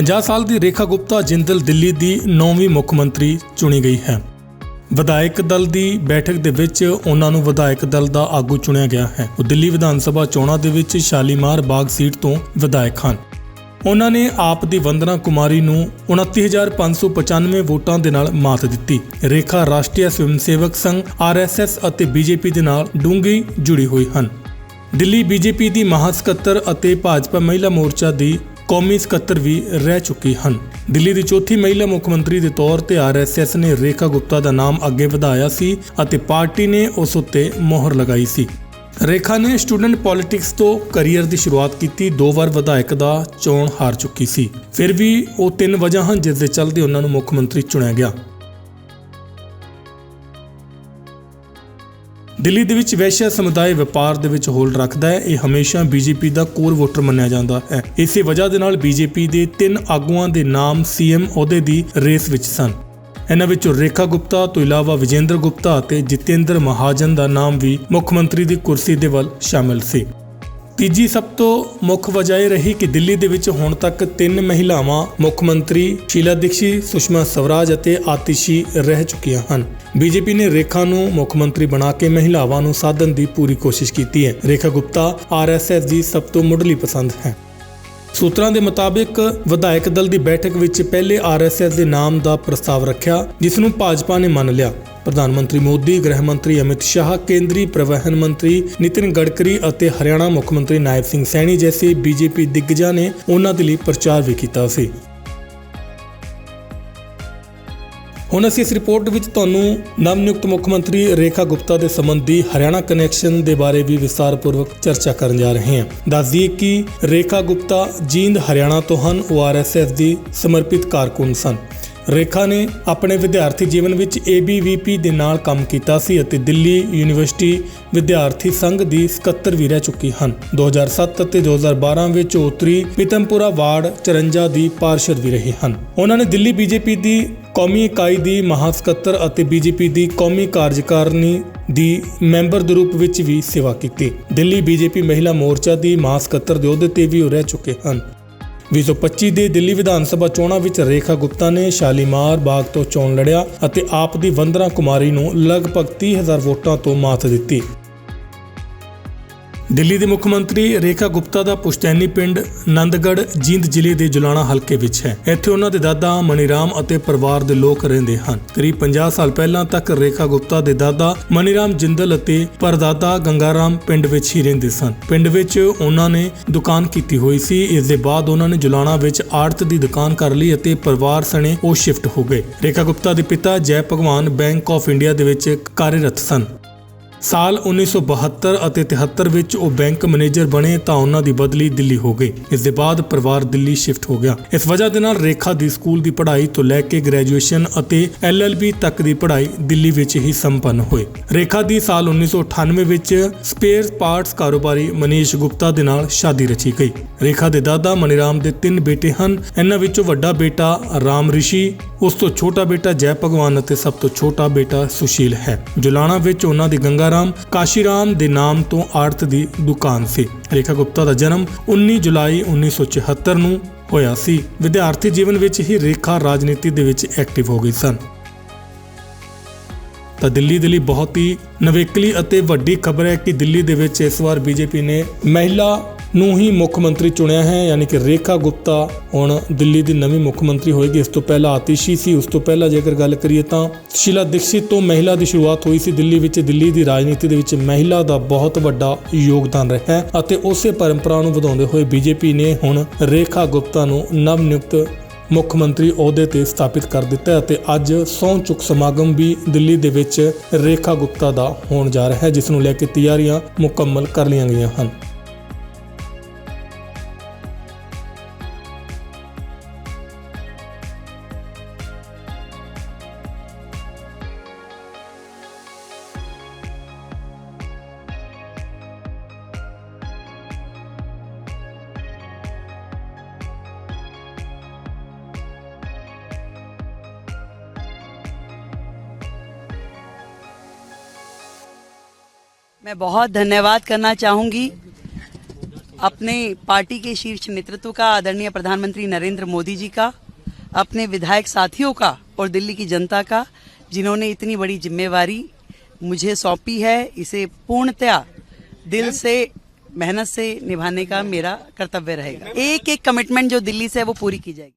50 ਸਾਲ ਦੀ ਰੇਖਾ ਗੁਪਤਾ ਜਿੰਦਲ ਦਿੱਲੀ ਦੀ ਨੌਵੀਂ ਮੁੱਖ ਮੰਤਰੀ ਚੁਣੀ ਗਈ ਹੈ। ਵਿਧਾਇਕ ਦਲ ਦੀ ਬੈਠਕ ਦੇ ਵਿੱਚ ਉਹਨਾਂ ਨੂੰ ਵਿਧਾਇਕ ਦਲ ਦਾ ਆਗੂ ਚੁਣਿਆ ਗਿਆ ਹੈ। ਉਹ ਦਿੱਲੀ ਵਿਧਾਨ ਸਭਾ ਚੋਣਾਂ ਦੇ ਵਿੱਚ ਸ਼ਾਲੀਮਾਰ ਬਾਗ ਸੀਟ ਤੋਂ ਵਿਧਾਇਕ ਹਨ। ਉਹਨਾਂ ਨੇ ਆਪ ਦੀ ਵੰਦਨਾ ਕੁਮਾਰੀ ਨੂੰ 29595 ਵੋਟਾਂ ਦੇ ਨਾਲ ਮਾਤ ਦਿੱਤੀ। ਰੇਖਾ ਰਾਸ਼ਟਰੀ ਸਵੈਮ ਸੇਵਕ ਸੰਘ ਆਰਐਸਐਸ ਅਤੇ ਬੀਜੇਪੀ ਦੇ ਨਾਲ ਡੂੰਘੀ ਜੁੜੀ ਹੋਈ ਹਨ। ਦਿੱਲੀ ਬੀਜੇਪੀ ਦੀ ਮਹਾ ਸਕੱਤਰ ਅਤੇ ਭਾਜਪਾ ਮਹਿਲਾ ਮੋਰਚਾ ਦੀ ਕੌਮੀ ਸਕੱਤਰ ਵੀ ਰਹਿ ਚੁੱਕੀ ਹਨ। ਦਿੱਲੀ ਦੀ ਚੌਥੀ ਮਹਿਲਾ ਮੁੱਖ ਮੰਤਰੀ ਦੇ ਤੌਰ ਤੇ ਆਰਐਸਐਸ ਨੇ ਰੇਖਾ ਗੁਪਤਾ ਦਾ ਨਾਮ ਅੱਗੇ ਵਧਾਇਆ ਸੀ ਅਤੇ ਪਾਰਟੀ ਨੇ ਉਸ ਉੱਤੇ ਮੋਹਰ ਲਗਾਈ ਸੀ। ਰੇਖਾ ਨੇ ਸਟੂਡੈਂਟ ਪੋਲਿਟਿਕਸ ਤੋਂ ਕੈਰੀਅਰ ਦੀ ਸ਼ੁਰੂਆਤ ਕੀਤੀ। ਦੋ ਵਾਰ ਵਿਧਾਇਕ ਦਾ ਚੋਣ ਹਾਰ ਚੁੱਕੀ ਸੀ। ਫਿਰ ਵੀ ਉਹ ਤਿੰਨ ਵਜ੍ਹਾ ਹਨ ਜਿਸ ਦੇ ਚੱਲਦੇ ਉਹਨਾਂ ਨੂੰ ਮੁੱਖ ਮੰਤਰੀ ਚੁਣਿਆ ਗਿਆ। ਦਿੱਲੀ ਦੇ ਵਿੱਚ ਵੈਸ਼ਿਆ ਸਮੁਦਾਇ ਵਪਾਰ ਦੇ ਵਿੱਚ ਹੋਲ ਰੱਖਦਾ ਹੈ। ਇਹ ਹਮੇਸ਼ਾ ਬੀਜੇਪੀ ਦਾ ਕੋਰ ਵੋਟਰ ਮੰਨਿਆ ਜਾਂਦਾ ਹੈ। ਇਸੇ ਵਜ੍ਹਾ ਦੇ ਨਾਲ ਬੀਜੇਪੀ ਦੇ ਤਿੰਨ ਆਗੂਆਂ ਦੇ ਨਾਮ ਸੀਐਮ ਅਹੁਦੇ ਦੀ ਰੇਸ ਵਿੱਚ ਸਨ। ਇਹਨਾਂ ਵਿੱਚੋਂ ਰੇਖਾ ਗੁਪਤਾ, ਤੋਂ ਇਲਾਵਾ ਵਿਜੇਂਦਰ ਗੁਪਤਾ ਅਤੇ ਜਿਤੇਂਦਰ ਮਹਾਜਨ ਦਾ ਨਾਮ ਵੀ ਮੁੱਖ ਮੰਤਰੀ ਦੀ ਕੁਰਸੀ ਦੇ ਵੱਲ ਸ਼ਾਮਿਲ ਸੀ। ਤੀਜੀ ਸਭ ਤੋਂ ਮੁੱਖ ਵਜ੍ਹਾ ਇਹ ਰਹੀ ਕਿ ਦਿੱਲੀ ਦੇ ਵਿੱਚ ਹੁਣ ਤੱਕ ਤਿੰਨ ਮਹਿਲਾਵਾਂ ਮੁੱਖ ਮੰਤਰੀ ਸ਼ੀਲਾ ਦੀਕਸ਼ੀ, ਸੁਸ਼ਮਾ ਸਵਰਾਜ ਅਤੇ ਆਤਿਸ਼ੀ ਰਹਿ ਚੁੱਕੀਆਂ ਹਨ। ਬੀਜੇਪੀ ਨੇ ਰੇਖਾ ਨੂੰ ਮੁੱਖ ਮੰਤਰੀ ਬਣਾ ਕੇ ਮਹਿਲਾਵਾਂ ਨੂੰ ਸਾਧਨ ਦੀ ਪੂਰੀ ਕੋਸ਼ਿਸ਼ ਕੀਤੀ ਹੈ। ਰੇਖਾ ਗੁਪਤਾ ਆਰਐਸਐਸ ਦੀ ਸਭ ਤੋਂ ਮੁੱਢਲੀ ਪਸੰਦ ਹੈ। ਸੂਤਰਾਂ ਦੇ ਮੁਤਾਬਿਕ ਵਿਧਾਇਕ ਦਲ ਦੀ ਬੈਠਕ ਵਿੱਚ ਪਹਿਲੇ ਆਰਐਸਐਸ ਦੇ ਨਾਮ ਦਾ ਪ੍ਰਸਤਾਵ ਰੱਖਿਆ, ਜਿਸ ਨੂੰ ਭਾਜਪਾ ਨੇ ਮੰਨ ਲਿਆ। ਪ੍ਰਧਾਨ ਮੰਤਰੀ ਮੋਦੀ, ਗ੍ਰਹਿ ਮੰਤਰੀ ਅਮਿਤ ਸ਼ਾਹ, ਕੇਂਦਰੀ ਪ੍ਰਵਾਹਨ ਮੰਤਰੀ ਨਿਤਿਨ ਗਡਕਰੀ ਅਤੇ ਹਰਿਆਣਾ ਮੁੱਖ ਮੰਤਰੀ ਨਾਇਬ ਸਿੰਘ ਸੈਣੀ ਜੈਸੇ ਬੀਜੇਪੀ ਦਿੱਗਜਾਂ ਨੇ ਉਹਨਾਂ ਦੇ ਲਈ ਪ੍ਰਚਾਰ ਵੀ ਕੀਤਾ ਸੀ। ਹੁਣ ਅਸੀਂ ਇਸ ਰਿਪੋਰਟ ਵਿੱਚ ਤੁਹਾਨੂੰ ਨਵ-ਨਿਯੁਕਤ ਮੁੱਖ ਮੰਤਰੀ ਰੇਖਾ ਗੁਪਤਾ ਦੇ ਸੰਬੰਧੀ ਹਰਿਆਣਾ ਕਨੈਕਸ਼ਨ ਦੇ ਬਾਰੇ ਵੀ ਵਿਸਤਾਰਪੂਰਵਕ ਚਰਚਾ ਕਰਨ ਜਾ ਰਹੇ ਹਾਂ। ਦੱਸ ਦਈਏ ਕਿ ਰੇਖਾ ਗੁਪਤਾ ਜੀਂਦ ਹਰਿਆਣਾ ਤੋਂ ਹਨ, ਉਹ ਆਰਐਸਐਸ ਦੀ ਸਮਰਪਿਤ ਕਾਰਕੁਨ ਸਨ। ਰੇਖਾ ਨੇ ਆਪਣੇ ਵਿਦਿਆਰਥੀ ਜੀਵਨ ਵਿੱਚ ABVP ਦੇ ਨਾਲ ਕੰਮ ਕੀਤਾ ਸੀ ਅਤੇ ਦਿੱਲੀ ਯੂਨੀਵਰਸਿਟੀ ਵਿਦਿਆਰਥੀ ਸੰਘ ਦੀ ਸਕੱਤਰ ਵੀ ਰਹਿ ਚੁੱਕੀ ਹਨ। 2007 ਅਤੇ 2012 ਵਿੱਚ ਉਹ ਉੱਤਰੀ ਪਿਤਮਪੁਰਾ ਵਾਰਡ 54 ਦੀ ਪਾਰਸ਼ਦ ਵੀ ਰਹੇ ਹਨ। ਉਹਨਾਂ ਨੇ ਦਿੱਲੀ ਬੀਜੇਪੀ ਦੀ ਕੌਮੀ ਇਕਾਈ ਦੀ ਮਹਾ ਸਕੱਤਰ ਅਤੇ ਬੀਜੇਪੀ ਦੀ ਕੌਮੀ ਕਾਰਜਕਾਰਨੀ ਦੀ ਮੈਂਬਰ ਦੇ ਰੂਪ ਵਿੱਚ ਵੀ ਸੇਵਾ ਕੀਤੀ। ਦਿੱਲੀ ਬੀਜੇਪੀ ਮਹਿਲਾ ਮੋਰਚਾ ਦੀ ਮਹਾ ਸਕੱਤਰ ਦੇ ਅਹੁਦੇ ਤੇ ਵੀ ਉਹ ਰਹਿ ਚੁੱਕੇ ਹਨ। 2025 ਦੇ ਦਿੱਲੀ ਵਿਧਾਨ ਸਭਾ ਚੋਣਾਂ ਵਿੱਚ ਰੇਖਾ ਗੁਪਤਾ ਨੇ ਸ਼ਾਲੀਮਾਰ ਬਾਗ ਤੋਂ ਚੋਣ ਲੜਿਆ ਅਤੇ ਆਪ ਦੀ ਵੰਦਨਾ ਕੁਮਾਰੀ ਨੂੰ ਲਗਭਗ 30000 ਵੋਟਾਂ ਤੋਂ ਮਾਤ ਦਿੱਤੀ। ਦਿੱਲੀ ਦੇ ਮੁੱਖ ਮੰਤਰੀ ਰੇਖਾ ਗੁਪਤਾ ਦਾ ਪੁਸ਼ਤੈਨੀ ਪਿੰਡ ਨੰਦਗੜ੍ਹ ਜੀਂਦ ਜ਼ਿਲ੍ਹੇ ਦੇ ਜੁਲਾਣਾ ਹਲਕੇ ਵਿੱਚ ਹੈ। ਇੱਥੇ ਉਹਨਾਂ ਦੇ ਦਾਦਾ ਮਨੀਰਾਮ ਅਤੇ ਪਰਿਵਾਰ ਦੇ ਲੋਕ ਰਹਿੰਦੇ ਹਨ। ਕਰੀਬ 50 ਸਾਲ ਪਹਿਲਾਂ ਤੱਕ ਰੇਖਾ ਗੁਪਤਾ ਦੇ ਦਾਦਾ ਮਨੀਰਾਮ ਜਿੰਦਲ ਅਤੇ ਪਰਦਾਦਾ ਗੰਗਾਰਾਮ ਪਿੰਡ ਵਿੱਚ ਹੀ ਰਹਿੰਦੇ ਸਨ। ਪਿੰਡ ਵਿੱਚ ਉਹਨਾਂ ਨੇ ਦੁਕਾਨ ਕੀਤੀ ਹੋਈ ਸੀ। ਇਸ ਦੇ ਬਾਅਦ ਉਹਨਾਂ ਨੇ ਜੁਲਾਣਾ ਵਿੱਚ ਆੜਤ ਦੀ ਦੁਕਾਨ ਕਰ ਲਈ ਅਤੇ ਪਰਿਵਾਰ ਸਣੇ ਉਹ ਸ਼ਿਫਟ ਹੋ ਗਏ। ਰੇਖਾ ਗੁਪਤਾ ਦੇ ਪਿਤਾ ਜੈ ਭਗਵਾਨ ਬੈਂਕ ਆਫ ਇੰਡੀਆ ਦੇ ਵਿੱਚ ਕਾਰਜਰਤ ਸਨ। ਸਾਲ 1972 ਅਤੇ 73 ਵਿੱਚ ਉਹ ਬੈਂਕ ਮੈਨੇਜਰ ਬਣੇ ਤਾਂ ਉਹਨਾਂ ਦੀ ਬਦਲੀ ਦਿੱਲੀ ਹੋ ਗਈ। ਇਸ ਦੇ ਬਾਅਦ ਪਰਿਵਾਰ ਦਿੱਲੀ ਸ਼ਿਫਟ ਹੋ ਗਿਆ। ਇਸ ਵਜ੍ਹਾ ਦੇ ਨਾਲ ਰੇਖਾ ਦੀ ਸਕੂਲ ਦੀ ਪੜ੍ਹਾਈ ਤੋਂ ਲੈ ਕੇ ਗ੍ਰੈਜੂਏਸ਼ਨ ਅਤੇ ਐਲਐਲਬੀ ਤੱਕ ਦੀ ਪੜ੍ਹਾਈ ਦਿੱਲੀ ਵਿੱਚ ਹੀ ਸੰਪੰਨ ਹੋਈ ਰੇਖਾ ਦੀ ਸਾਲ 1998 ਵਿੱਚ ਸਪੇਅਰ ਪਾਰਟਸ ਕਾਰੋਬਾਰੀ ਮਨੀਸ਼ ਗੁਪਤਾ ਦੇ ਨਾਲ ਸ਼ਾਦੀ ਰਚੀ ਗਈ। ਰੇਖਾ ਦੇ ਦਾਦਾ ਮਨੀਰਾਮ ਦੇ ਤਿੰਨ ਬੇਟੇ ਹਨ। ਇਹਨਾਂ ਵਿੱਚੋਂ ਵੱਡਾ ਬੇਟਾ ਰਾਮ ਰਿਸ਼ੀ, ਉਸ ਤੋਂ ਛੋਟਾ ਬੇਟਾ ਜੈ ਭਗਵਾਨ ਅਤੇ ਸਭ ਤੋਂ ਛੋਟਾ ਬੇਟਾ ਸੁਸ਼ੀਲ ਹੈ। ਜੁਲਾਣਾ ਵਿੱਚ ਉਹਨਾਂ ਦੀ ਗੰਗਾ ਗੰਗਾਰਾਮ ਕਾਸ਼ੀਰਾਮ ਦੇ ਨਾਮ ਤੋਂ ਆੜਤ ਦੀ ਦੁਕਾਨ ਸੀ। ਰੇਖਾ ਗੁਪਤਾ ਦਾ ਜਨਮ 19 ਜੁਲਾਈ 1974 ਨੂੰ ਹੋਇਆ ਸੀ। ਵਿਦਿਆਰਥੀ ਜੀਵਨ ਵਿੱਚ ਹੀ ਰੇਖਾ ਰਾਜਨੀਤੀ ਦੇ ਵਿੱਚ ਐਕਟਿਵ ਹੋ ਗਈ ਸਨ। ਤਾਂ ਦਿੱਲੀ ਦੇ ਲਈ ਬਹੁਤ ਹੀ ਨਵੇਕਲੀ ਅਤੇ ਵੱਡੀ ਖਬਰ ਹੈ ਕਿ ਦਿੱਲੀ ਦੇ ਵਿੱਚ ਇਸ ਵਾਰ ਬੀਜੇਪੀ ਨੇ ਮਹਿਲਾ ਨੂੰ ਹੀ ਮੁੱਖ ਮੰਤਰੀ ਚੁਣਿਆ ਹੈ, ਯਾਨੀ ਕਿ ਰੇਖਾ ਗੁਪਤਾ ਹੁਣ ਦਿੱਲੀ ਦੀ ਨਵੀਂ ਮੁੱਖ ਮੰਤਰੀ ਹੋਏਗੀ। ਇਸ ਤੋਂ ਪਹਿਲਾਂ ਆਤਿਸ਼ੀ ਸੀ, ਉਸ ਤੋਂ ਪਹਿਲਾਂ ਜੇਕਰ ਗੱਲ ਕਰੀਏ ਤਾਂ ਸ਼ੀਲਾ ਦੀਕਸ਼ਿਤ ਤੋਂ ਮਹਿਲਾ ਦੀ ਸ਼ੁਰੂਆਤ ਹੋਈ ਸੀ ਦਿੱਲੀ ਵਿੱਚ। ਦਿੱਲੀ ਦੀ ਰਾਜਨੀਤੀ ਦੇ ਵਿੱਚ ਮਹਿਲਾ ਦਾ ਬਹੁਤ ਵੱਡਾ ਯੋਗਦਾਨ ਰਿਹਾ ਹੈ ਅਤੇ ਉਸੇ ਪਰੰਪਰਾ ਨੂੰ ਵਧਾਉਂਦੇ ਹੋਏ ਬੀਜੇਪੀ ਨੇ ਹੁਣ ਰੇਖਾ ਗੁਪਤਾ ਨੂੰ ਨਵ ਨਿਯੁਕਤ ਮੁੱਖ ਮੰਤਰੀ ਅਹੁਦੇ ਤੇ ਸਥਾਪਿਤ ਕਰ ਦਿੱਤਾ ਅਤੇ ਅੱਜ ਸਹੁੰ ਚੁੱਕ ਸਮਾਗਮ ਵੀ ਦਿੱਲੀ ਦੇ ਵਿੱਚ ਰੇਖਾ ਗੁਪਤਾ ਦਾ ਹੋਣ ਜਾ ਰਿਹਾ ਹੈ, ਜਿਸ ਨੂੰ ਲੈ ਕੇ ਤਿਆਰੀਆਂ ਮੁਕੰਮਲ ਕਰ ਲਈਆਂ ਗਈਆਂ ਹਨ। मैं बहुत धन्यवाद करना चाहूँगी अपने पार्टी के शीर्ष नेतृत्व का, आदरणीय प्रधानमंत्री नरेंद्र मोदी जी का, अपने विधायक साथियों का और दिल्ली की जनता का, जिन्होंने इतनी बड़ी जिम्मेवारी मुझे सौंपी है, इसे पूर्णतया दिल से, मेहनत से निभाने का मेरा कर्तव्य रहेगा। एक एक कमिटमेंट जो दिल्ली से है, वो पूरी की जाएगी।